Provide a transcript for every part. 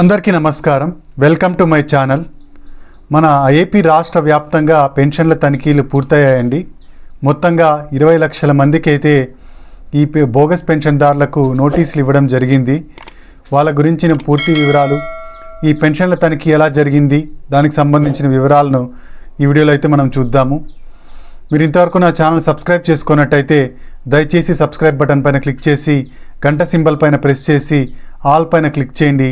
అందరికీ నమస్కారం. Welcome to my channel. మన ఏపీ రాష్ట్ర వ్యాప్తంగా పెన్షన్ల తనిఖీలు పూర్తయ్యాయండి. మొత్తంగా ఇరవై లక్షల మందికి అయితే ఈ బోగస్ పెన్షన్దారులకు నోటీసులు ఇవ్వడం జరిగింది. వాళ్ళ గురించిన పూర్తి వివరాలు ఈ పెన్షన్ల తనిఖీ ఎలా జరిగింది దానికి సంబంధించిన వివరాలను ఈ వీడియోలో అయితే మనం చూద్దాము. మీరు ఇంతవరకు నా ఛానల్ సబ్స్క్రైబ్ చేసుకున్నట్టయితే దయచేసి సబ్స్క్రైబ్ బటన్ పైన క్లిక్ చేసి గంట సింబల్ పైన ప్రెస్ చేసి ఆల్ పైన క్లిక్ చేయండి.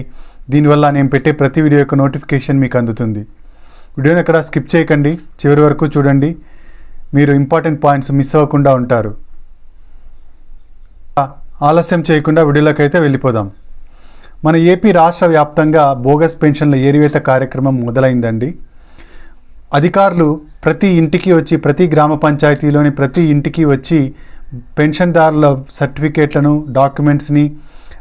దీనివల్ల నేను పెట్టే ప్రతి వీడియో యొక్క నోటిఫికేషన్ మీకు అందుతుంది. వీడియోని ఎక్కడ స్కిప్ చేయకండి. చివరి వరకు చూడండి. మీరు ఇంపార్టెంట్ పాయింట్స్ మిస్ అవ్వకుండా ఉంటారు. ఆలస్యం చేయకుండా వీడియోలోకి అయితే వెళ్ళిపోదాం. మన ఏపీ రాష్ట్ర వ్యాప్తంగా బోగస్ పెన్షన్ల ఏరివేత కార్యక్రమం మొదలైందండి. అధికారులు ప్రతి ఇంటికి వచ్చి ప్రతి గ్రామ పంచాయతీలోని ప్రతి ఇంటికి వచ్చి పెన్షన్దారుల సర్టిఫికేట్లను డాక్యుమెంట్స్ని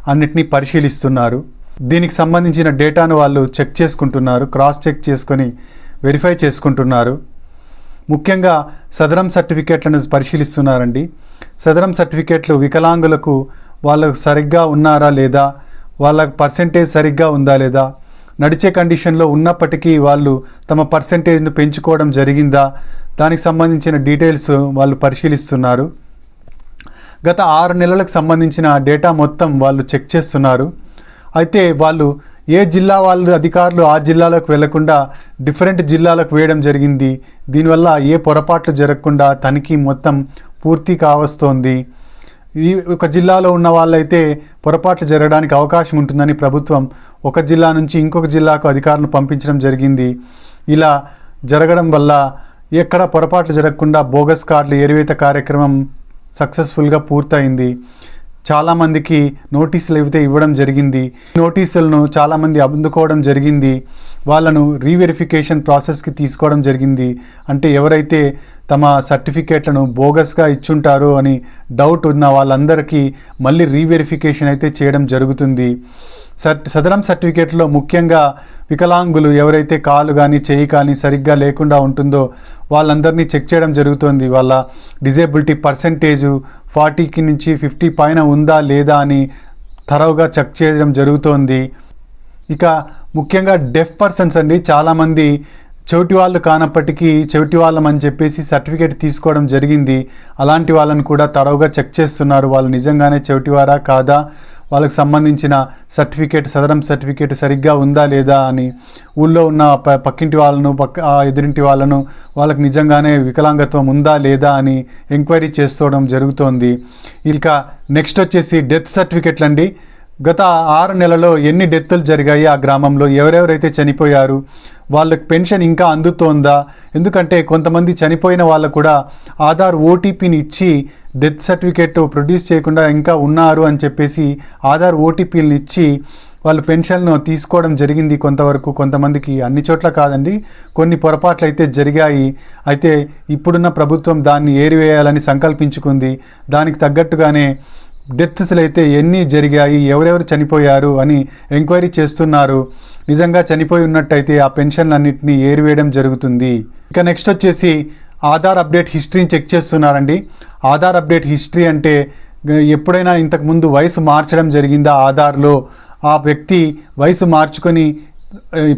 అన్నిటినీ పరిశీలిస్తున్నారు. దీనికి సంబంధించిన డేటాను వాళ్ళు చెక్ చేసుకుంటున్నారు క్రాస్ చెక్ చేసుకొని వెరిఫై చేసుకుంటున్నారు. ముఖ్యంగా సదరం సర్టిఫికేట్లను పరిశీలిస్తున్నారండి. సదరం సర్టిఫికేట్లు వికలాంగులకు వాళ్ళు సరిగ్గా ఉన్నారా లేదా వాళ్ళ పర్సంటేజ్ సరిగ్గా ఉందా లేదా నడిచే కండిషన్లో ఉన్నప్పటికీ వాళ్ళు తమ పర్సంటేజ్ను పెంచుకోవడం జరిగిందా దానికి సంబంధించిన డీటెయిల్స్ వాళ్ళు పరిశీలిస్తున్నారు. గత ఆరు నెలలకు సంబంధించిన డేటా మొత్తం వాళ్ళు చెక్ చేస్తున్నారు. అయితే వాళ్ళు ఏ జిల్లా వాళ్ళు అధికారులు ఆ జిల్లాలోకి వెళ్ళకుండా డిఫరెంట్ జిల్లాలకు వేయడం జరిగింది. దీనివల్ల ఏ పొరపాట్లు జరగకుండా తనిఖీ మొత్తం పూర్తి కావస్తోంది. ఈ ఒక జిల్లాలో ఉన్న వాళ్ళైతే పొరపాట్లు జరగడానికి అవకాశం ఉంటుందని ప్రభుత్వం ఒక జిల్లా నుంచి ఇంకొక జిల్లాకు అధికారులను పంపించడం జరిగింది. ఇలా జరగడం వల్ల ఎక్కడ పొరపాట్లు జరగకుండా బోగస్ కార్డులు ఏరివేత కార్యక్రమం సక్సెస్ఫుల్గా పూర్తయింది. చాలామందికి నోటీసులు అయితే ఇవ్వడం జరిగింది నోటీసులను చాలామంది అందుకోవడం జరిగింది వాళ్ళను రీవెరిఫికేషన్ ప్రాసెస్కి తీసుకోవడం జరిగింది. అంటే ఎవరైతే తమ సర్టిఫికేట్లను బోగస్గా ఇచ్చుంటారు అని డౌట్ ఉన్న వాళ్ళందరికీ మళ్ళీ రీవెరిఫికేషన్ అయితే చేయడం జరుగుతుంది. సర్ సదరం సర్టిఫికేట్లో ముఖ్యంగా వికలాంగులు ఎవరైతే కాలు కానీ చేయి కానీ సరిగ్గా లేకుండా ఉంటుందో వాళ్ళందరినీ చెక్ చేయడం జరుగుతుంది. వాళ్ళ డిజేబిలిటీ పర్సంటేజు ఫార్టీకి నుంచి ఫిఫ్టీ పైన ఉందా లేదా అని తరవుగా చెక్ చేయడం జరుగుతోంది. ఇక ముఖ్యంగా డెఫ్ పర్సన్స్ అండి చాలామంది చెవిటి వాళ్ళు కానప్పటికీ చెవిటి వాళ్ళం అని చెప్పేసి సర్టిఫికేట్ తీసుకోవడం జరిగింది. అలాంటి వాళ్ళని కూడా తడవుగా చెక్ చేస్తున్నారు. వాళ్ళు నిజంగానే చెవిటివారా కాదా? వాళ్ళకి సంబంధించిన సర్టిఫికేట్ సదరం సర్టిఫికేట్ సరిగ్గా ఉందా లేదా అని ఊళ్ళో ఉన్న ప పక్కింటి వాళ్ళను పక్క ఎదురింటి వాళ్ళను వాళ్ళకి నిజంగానే వికలాంగత్వం ఉందా లేదా అని ఎంక్వైరీ చేసుకోవడం జరుగుతోంది. ఇక నెక్స్ట్ వచ్చేసి డెత్ సర్టిఫికేట్లు అండి గత ఆరు నెలలో ఎన్ని డెత్తులు జరిగాయి ఆ గ్రామంలో? ఎవరెవరైతే చనిపోయారు? వాళ్ళకి పెన్షన్ ఇంకా అందుతోందా? ఎందుకంటే కొంతమంది చనిపోయిన వాళ్ళు కూడా ఆధార్ ఓటీపీని ఇచ్చి డెత్ సర్టిఫికేట్ ప్రొడ్యూస్ చేయకుండా ఇంకా ఉన్నారు అని చెప్పేసి ఆధార్ ఓటీపీని ఇచ్చి వాళ్ళు పెన్షన్ను తీసుకోవడం జరిగింది కొంతవరకు. కొంతమందికి అన్ని చోట్ల కాదండి కొన్ని పొరపాట్లు అయితే జరిగాయి. అయితే ఇప్పుడున్న ప్రభుత్వం దాన్ని ఏరివేయాలని సంకల్పించుకుంది. దానికి తగ్గట్టుగానే డెత్స్లు అయితే ఎన్ని జరిగాయి ఎవరెవరు చనిపోయారు అని ఎంక్వైరీ చేస్తున్నారు. నిజంగా చనిపోయి ఉన్నట్టయితే ఆ పెన్షన్లన్నింటినీ ఏరివేయడం జరుగుతుంది. ఇక నెక్స్ట్ వచ్చేసి ఆధార్ అప్డేట్ హిస్టరీని చెక్ చేస్తున్నారండి. ఆధార్ అప్డేట్ హిస్టరీ అంటే ఎప్పుడైనా ఇంతకుముందు వయసు మార్చడం జరిగిందా ఆధార్లో? ఆ వ్యక్తి వయసు మార్చుకొని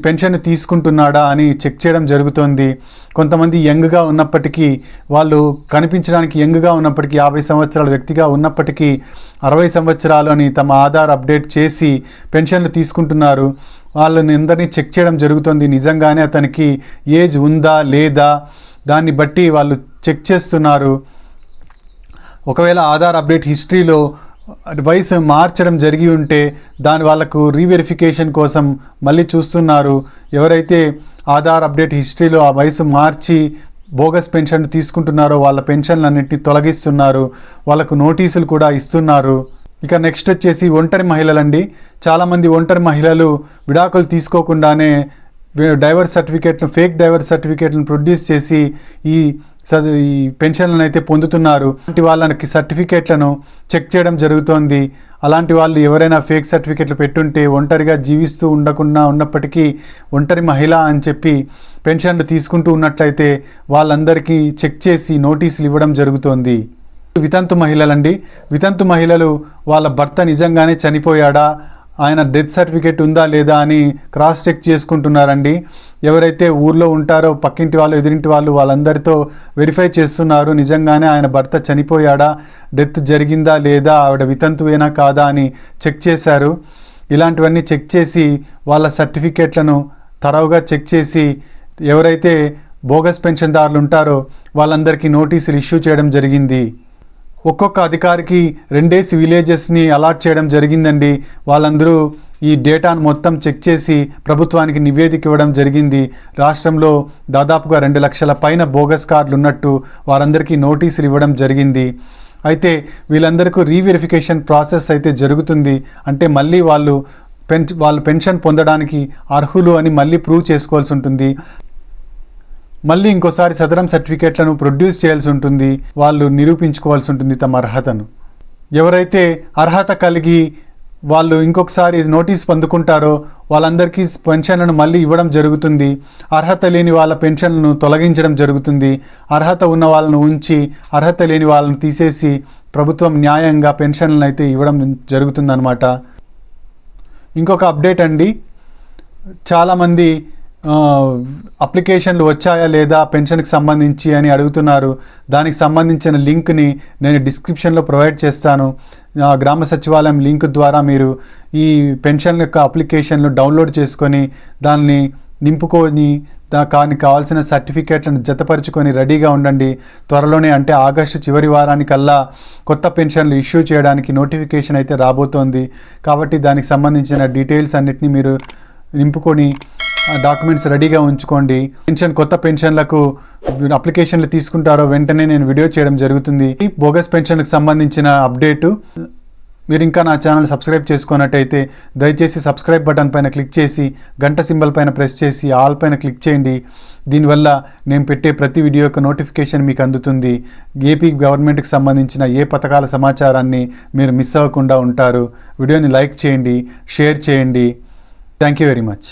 పెన్షన్ తీసుకుంటున్నాడా అని చెక్ చేయడం జరుగుతోంది. కొంతమంది యంగ్గా ఉన్నప్పటికీ వాళ్ళు కనిపించడానికి యంగ్గా ఉన్నప్పటికీ యాభై సంవత్సరాల వ్యక్తిగా ఉన్నప్పటికీ అరవై సంవత్సరాలు అని తమ ఆధార్ అప్డేట్ చేసి పెన్షన్లు తీసుకుంటున్నారు. వాళ్ళని అందరినీ చెక్ చేయడం జరుగుతుంది. నిజంగానే అతనికి ఏజ్ ఉందా లేదా? దాన్ని బట్టి వాళ్ళు చెక్ చేస్తున్నారు. ఒకవేళ ఆధార్ అప్డేట్ హిస్టరీలో వయసు మార్చడం జరిగి ఉంటే దాని వాళ్ళకు రీవెరిఫికేషన్ కోసం మళ్ళీ చూస్తున్నారు. ఎవరైతే ఆధార్ అప్డేట్ హిస్టరీలో ఆ వయసు మార్చి బోగస్ పెన్షన్ తీసుకుంటున్నారో వాళ్ళ పెన్షన్లన్నింటినీ తొలగిస్తున్నారు. వాళ్ళకు నోటీసులు కూడా ఇస్తున్నారు. ఇక నెక్స్ట్ వచ్చేసి ఒంటరి మహిళలండి. చాలామంది ఒంటరి మహిళలు విడాకులు తీసుకోకుండానే డైవర్స్ సర్టిఫికేట్ను ఫేక్ డైవర్స్ సర్టిఫికేట్లను ప్రొడ్యూస్ చేసి ఈ సద- ఈ పెన్షన్లను అయితే పొందుతున్నారు. అలాంటి వాళ్ళకి సర్టిఫికేట్లను చెక్ చేయడం జరుగుతోంది. అలాంటి వాళ్ళు ఎవరైనా ఫేక్ సర్టిఫికేట్లు పెట్టుంటే ఒంటరిగా జీవిస్తూ ఉండకుండా ఉన్నప్పటికీ ఒంటరి మహిళ అని చెప్పి పెన్షన్లు తీసుకుంటూ ఉన్నట్లయితే వాళ్ళందరికీ చెక్ చేసి నోటీసులు ఇవ్వడం జరుగుతోంది. వితంతు మహిళలండి. వితంతు మహిళలు వాళ్ళ భర్త నిజంగానే చనిపోయాడా? ఆయన డెత్ సర్టిఫికేట్ ఉందా లేదా అని క్రాస్ చెక్ చేసుకుంటున్నారండి. ఎవరైతే ఊర్లో ఉంటారో పక్కింటి వాళ్ళు ఎదురింటి వాళ్ళు వాళ్ళందరితో వెరిఫై చేస్తున్నారు. నిజంగానే ఆయన భర్త చనిపోయాడా? డెత్ జరిగిందా లేదా? ఆవిడ వితంతువేనా కాదా అని చెక్ చేశారు. ఇలాంటివన్నీ చెక్ చేసి వాళ్ళ సర్టిఫికేట్లను తరవుగా చెక్ చేసి ఎవరైతే బోగస్ పెన్షన్దారులు ఉంటారో వాళ్ళందరికీ నోటీసులు ఇష్యూ చేయడం జరిగింది. ఒక్కొక్క అధికారికి రెండేసి విలేజెస్ని అలాట్ చేయడం జరిగిందండి. వాళ్ళందరూ ఈ డేటాను మొత్తం చెక్ చేసి ప్రభుత్వానికి నివేదిక ఇవ్వడం జరిగింది. రాష్ట్రంలో దాదాపుగా రెండు లక్షల పైన బోగస్ కార్డులు ఉన్నట్టు వారందరికీ నోటీసులు ఇవ్వడం జరిగింది. అయితే వీళ్ళందరికీ రీవెరిఫికేషన్ ప్రాసెస్ అయితే జరుగుతుంది. అంటే మళ్ళీ వాళ్ళు పెన్ వాళ్ళు పెన్షన్ పొందడానికి అర్హులు అని మళ్ళీ ప్రూవ్ చేసుకోవాల్సి ఉంటుంది. మళ్ళీ ఇంకోసారి సదరం సర్టిఫికేట్లను ప్రొడ్యూస్ చేయాల్సి ఉంటుంది వాళ్ళు నిరూపించుకోవాల్సి ఉంటుంది తమ అర్హతను. ఎవరైతే అర్హత కలిగి వాళ్ళు ఇంకొకసారి నోటీస్ పొందుకుంటారో వాళ్ళందరికీ పెన్షన్లను మళ్ళీ ఇవ్వడం జరుగుతుంది. అర్హత లేని వాళ్ళ పెన్షన్లను తొలగించడం జరుగుతుంది. అర్హత ఉన్న వాళ్ళను ఉంచి అర్హత లేని వాళ్ళను తీసేసి ప్రభుత్వం న్యాయంగా పెన్షన్లను అయితే ఇవ్వడం జరుగుతుందన్నమాట. ఇంకొక అప్డేట్ అండి. చాలామంది అప్లికేషన్లు వచ్చాయా లేదా పెన్షన్కి సంబంధించి అని అడుగుతున్నారు. దానికి సంబంధించిన లింక్ని నేను డిస్క్రిప్షన్లో ప్రొవైడ్ చేస్తాను. గ్రామ సచివాలయం లింక్ ద్వారా మీరు ఈ పెన్షన్ యొక్క అప్లికేషన్లు డౌన్లోడ్ చేసుకొని దాన్ని నింపుకొని దా దానికి కావాల్సిన సర్టిఫికేట్లను జతపరుచుకొని రెడీగా ఉండండి. త్వరలోనే అంటే ఆగస్టు చివరి వారానికల్లా కొత్త పెన్షన్లు ఇష్యూ చేయడానికి నోటిఫికేషన్ అయితే రాబోతోంది. కాబట్టి దానికి సంబంధించిన డీటెయిల్స్ అన్నిటిని మీరు నింపుకొని డాక్యుమెంట్స్ రెడీగా ఉంచుకోండి. పెన్షన్ కొత్త పెన్షన్లకు అప్లికేషన్లు తీసుకుంటారో వెంటనే నేను వీడియో చేయడం జరుగుతుంది. ఈ బోగస్ పెన్షన్లకు సంబంధించిన అప్డేటు మీరు ఇంకా నా ఛానల్ సబ్స్క్రైబ్ చేసుకున్నట్టయితే దయచేసి సబ్స్క్రైబ్ బటన్ పైన క్లిక్ చేసి గంట సింబల్ పైన ప్రెస్ చేసి ఆల్ పైన క్లిక్ చేయండి. దీనివల్ల నేను పెట్టే ప్రతి వీడియో యొక్క నోటిఫికేషన్ మీకు అందుతుంది. ఏపీ గవర్నమెంట్కి సంబంధించిన ఏ పథకాల సమాచారాన్ని మీరు మిస్ అవ్వకుండా ఉంటారు. వీడియోని లైక్ చేయండి షేర్ చేయండి. Thank you very much.